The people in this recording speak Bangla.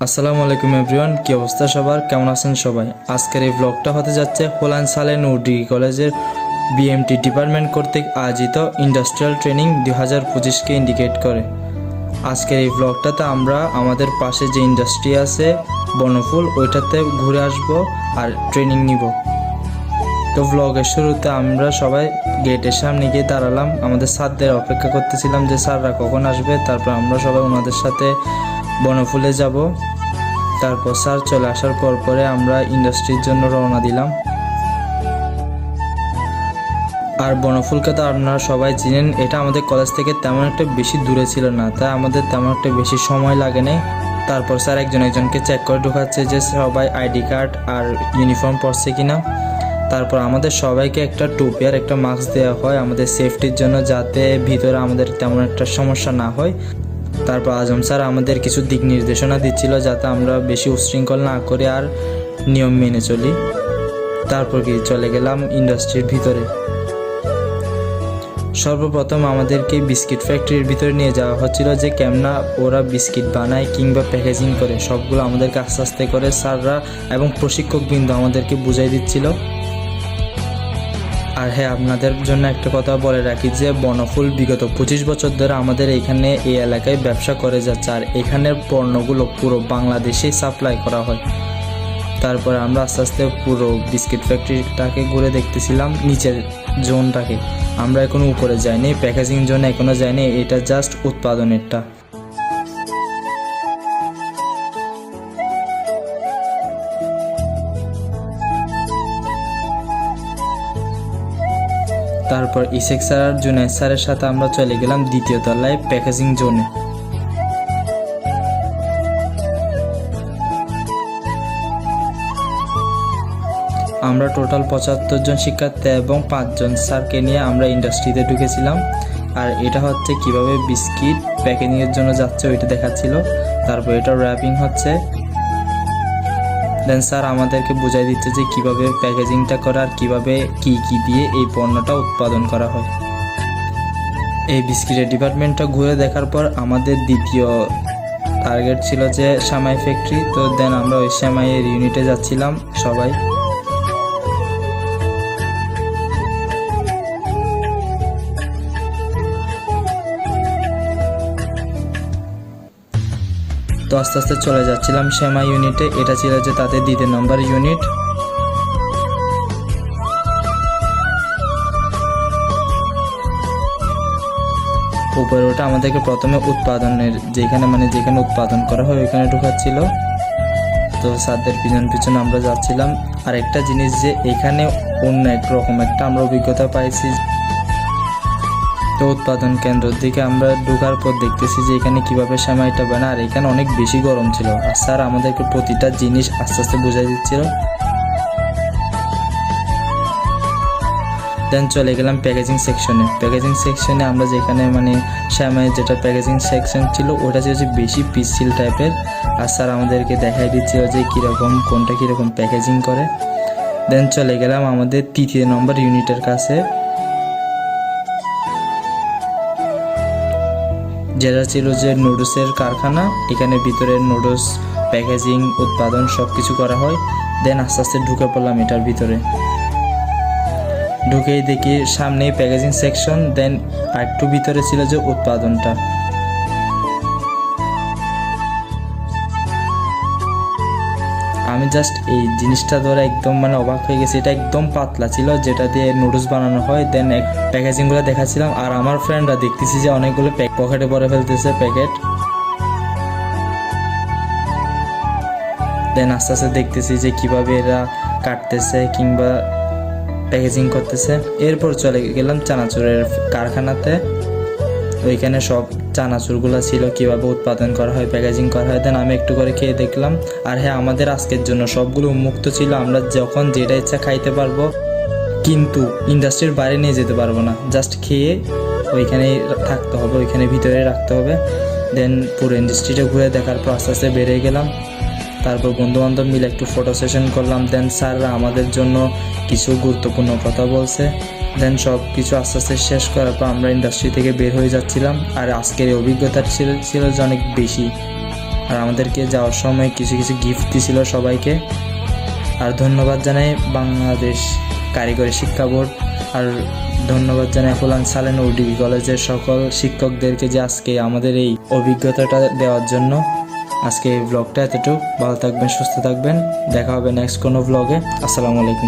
আসসালামু আলাইকুম এভরিওয়ান, কি অবস্থা সবার? কেমন আছেন সবাই? আজকের এই ব্লগটা হতে যাচ্ছে হোলান সালেন ও ডিগ্রি কলেজের বিএমটি ডিপার্টমেন্ট কর্তৃক আয়োজিত ইন্ডাস্ট্রিয়াল ট্রেনিং দুই হাজার পঁচিশকে ইন্ডিকেট করে। আজকের এই ব্লগটাতে আমরা আমাদের পাশে যে ইন্ডাস্ট্রি আছে, বনফুল, ওইটাতে ঘুরে আসব আর ট্রেনিং নিব। তো ব্লগের শুরুতে আমরা সবাই গেটের সামনে গিয়ে দাঁড়ালাম। আমাদের স্যারদের অপেক্ষা করতেছিলাম যে স্যাররা কখন আসবে, তারপর আমরা সবাই ওনাদের সাথে বনফুলে যাব। তারপর স্যার চলে আসার পর পরে আমরা ইন্ডাস্ট্রির জন্য রওনা দিলাম। আর বনফুলকে তো আপনারা সবাই চিনেন, এটা আমাদের কলেজ থেকে তেমন একটা বেশি দূরে ছিল না, তাই আমাদের তেমন একটা বেশি সময় লাগে নাই। তারপর স্যার একজন একজনকে চেক করে ঢোকাচ্ছে যে সবাই আইডি কার্ড আর ইউনিফর্ম পরছে কিনা। তারপর আমাদের সবাইকে একটা টুপি আর একটা মাস্ক দেওয়া হয় আমাদের সেফটির জন্য যাতে ভিতরে আমাদের তেমন একটা সমস্যা না হয়। তারপর আজম স্যার আমাদের কিছু দিক নির্দেশনা দিচ্ছিল যাতে আমরা বেশি উশৃঙ্খল না করে আর নিয়ম মেনে চলি। তারপর কি চলে গেলাম ইন্ডাস্ট্রির ভিতরে। সর্বপ্রথম আমাদেরকে বিস্কিট ফ্যাক্টরির ভিতরে নিয়ে যাওয়া হচ্ছিল যে কেমনা ওরা বিস্কিট বানায় কিংবা প্যাকেজিং করে। সবগুলো আমাদেরকে আস্তে আস্তে করে স্যাররা এবং প্রশিক্ষকবৃন্দ আমাদেরকে বুঝাই দিচ্ছিল। আর হ্যাঁ আপনাদের জন্য একটা কথা বলে রাখি যে বনফুল বিগত পঁচিশ বছর ধরে আমাদের এখানে এই এলাকায় ব্যবসা করে যাচ্ছে। আর এখানের পণ্যগুলো পুরো বাংলাদেশেই সাপ্লাই করা হয়। তারপরে আমরা আস্তে আস্তে পুরো বিস্কিট ফ্যাক্টরিটাকে ঘুরে দেখতেছিলাম, নিচের জোনটাকে। আমরা এখনও উপরে যাইনি প্যাকেজিং জোনে এখনও যাইনি, এটা জাস্ট উৎপাদনেরটা। তারপর ইসেক স্যার স্যারের সাথে আমরা চলে গেলাম দ্বিতীয় তলায় প্যাকেজিং জোনে। আমরা টোটাল পঁচাত্তর জন শিক্ষার্থী এবং পাঁচজন স্যারকে নিয়ে আমরা ইন্ডাস্ট্রিতে ঢুকেছিলাম। আর এটা হচ্ছে কীভাবে বিস্কিট প্যাকেজিংয়ের জন্য যাচ্ছে ওইটা দেখাচ্ছিল। তারপর এটা র্যাপিং হচ্ছে। দেন স্যার, আমাদেরকে বুঝাই দিচ্ছে যে কীভাবে প্যাকেজিংটা করা আর কীভাবে কি কি দিয়ে এই পণ্যটা উৎপাদন করা হয়। এই বিস্কিটের ডিপার্টমেন্টটা ঘুরে দেখার পর আমাদের দ্বিতীয় টার্গেট ছিল যে শ্যামাই ফ্যাক্টরি তো দেন আমরা ওই শ্যামাইয়ের ইউনিটে যাচ্ছিলাম সবাই। তো আস্তে আস্তে চলে যাচ্ছিলাম শ্যামা ইউনিটে। এটা ছিল যে তাদের দ্বিতীয় নম্বর ইউনিট। উপরে ওটা আমাদেরকে প্রথমে উৎপাদনের, যেখানে মানে যেখানে উৎপাদন করা হয় ওইখানে ঢুকাচ্ছিল। তো সাদের পিছন পিছন আমরা যাচ্ছিলাম। আর একটা জিনিস যে এখানে অন্য এক রকম একটা আমরা অভিজ্ঞতা পাইছি। তো উৎপাদন কেন্দ্রের দিকে আমরা ঢোকার পর দেখতেছি যে এখানে কীভাবে সেমাইটা বানায়, আর এখানে অনেক বেশি গরম ছিল। আর স্যার আমাদেরকে প্রতিটা জিনিস আস্তে আস্তে বুঝাই দিচ্ছিল। দেন চলে গেলাম প্যাকেজিং সেকশনে প্যাকেজিং সেকশনে আমরা যেখানে মানে শ্যামাই যেটা প্যাকেজিং সেকশন ছিল, ওটা ছিল যে বেশি পিসিল টাইপের আর স্যার আমাদেরকে দেখাই দিচ্ছিল যে কীরকম, কোনটা কীরকম প্যাকেজিং করে। দেন চলে গেলাম আমাদের তৃতীয় নম্বর ইউনিটের কাছে। যেটা ছিল যে নুডলসের কারখানা, এখানে ভিতরে নুডলস প্যাকেজিং উৎপাদন সব কিছু করা হয়। দেন আস্তে আস্তে ঢুকে পড়লাম এটার ভিতরে। ঢুকেই দেখি সামনে প্যাকেজিং সেকশন দেন আর একটু ভিতরে ছিল যে উৎপাদনটা। আমি জাস্ট এই জিনিসটা ধরে একদম মানে অবাক হয়ে গেছি। এটা একদম পাতলা ছিল, যেটা দিয়ে নুডলস বানানো হয়। দেন প্যাকেজিংগুলো দেখাচ্ছিলাম, আর আমার ফ্রেন্ডরা দেখতেছি যে অনেকগুলো প্যাক পকেটে ভরে ফেলতেছে প্যাকেট দেন আস্তে আস্তে দেখতেছি যে কীভাবে এরা কাটতেছে কিংবা প্যাকেজিং করতেছে। এরপর চলে গেলাম চানাচুরের কারখানাতে। ওইখানে সব চানাচুরগুলো ছিল, কীভাবে উৎপাদন করা হয় প্যাকেজিং করা হয়। দেন আমি একটু করে খেয়ে দেখলাম, আর হ্যাঁ আমাদের আজকের জন্য সবগুলো উন্মুক্ত ছিল। আমরা যখন যেটা ইচ্ছা খাইতে পারব, কিন্তু ইন্ডাস্ট্রির বাইরে নিয়ে যেতে পারব না। জাস্ট খেয়ে ওইখানেই থাকতে হবে, ওইখানে ভিতরে রাখতে হবে। দেন পুরো ইন্ডাস্ট্রিটা ঘুরে দেখার পর আস্তে আস্তে বেরিয়ে গেলাম। তারপর বন্ধু বান্ধব মিলে একটু ফটো সেশন করলাম। দেন স্যাররা আমাদের জন্য কিছু গুরুত্বপূর্ণ কথা বলছে। দেন সব কিছু আস্তে আস্তে শেষ করার পর আমরা ইন্ডাস্ট্রি থেকে বের হয়ে যাচ্ছিলাম। আর আজকের এই অভিজ্ঞতা ছিল ছিল যে অনেক বেশি। আর আমাদেরকে যাওয়ার সময় কিছু কিছু গিফট দিছিল সবাইকে। আর ধন্যবাদ জানাই বাংলাদেশ কারিগরি শিক্ষা বোর্ড। আর ধন্যবাদ জানাই ফুলান সালেন ওডিবি কলেজের সকল শিক্ষকদেরকে যে আজকে আমাদের এই অভিজ্ঞতাটা দেওয়ার জন্য। আজকে এই ব্লগটা এতটুকু। ভালো থাকবেন, সুস্থ থাকবেন। দেখা হবে নেক্সট কোনো ব্লগে আসসালামু আলাইকুম।